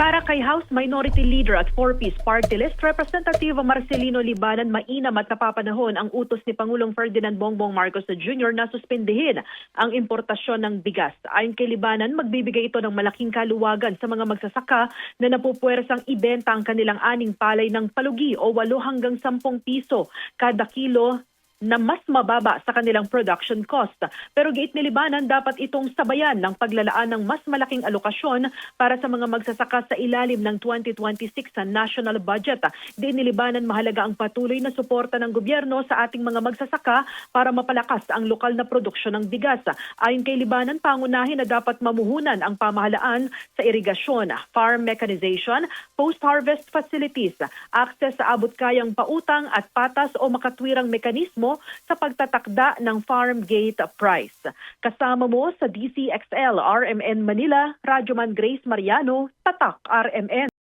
Para kay House Minority Leader at 4-Piece Party List, Representative Marcelino Libanan mainam at napapanahon ang utos ni Pangulong Ferdinand Bongbong Marcos Jr. na suspindihin ang importasyon ng bigas. Ayon kay Libanan, magbibigay ito ng malaking kaluwagan sa mga magsasaka na napupuwersang ibenta ang kanilang aning palay ng palugi o 8 hanggang 10 piso kada kilo na mas mababa sa kanilang production cost. Pero giit ni Libanan, dapat itong sabayan ng paglalaan ng mas malaking alokasyon para sa mga magsasaka sa ilalim ng 2026 sa national budget. Di ni mahalaga ang patuloy na suporta ng gobyerno sa ating mga magsasaka para mapalakas ang lokal na produksyon ng bigas. Ayon kay Libanan, pangunahin na dapat mamuhunan ang pamahalaan sa irigasyon, farm mechanization, post-harvest facilities, access sa abot-kayang pautang at patas o makatwirang mekanismo sa pagtatakda ng farm gate price. Kasama mo sa DCXL RMN Manila, Radyoman Grace Mariano, Tatak RMN.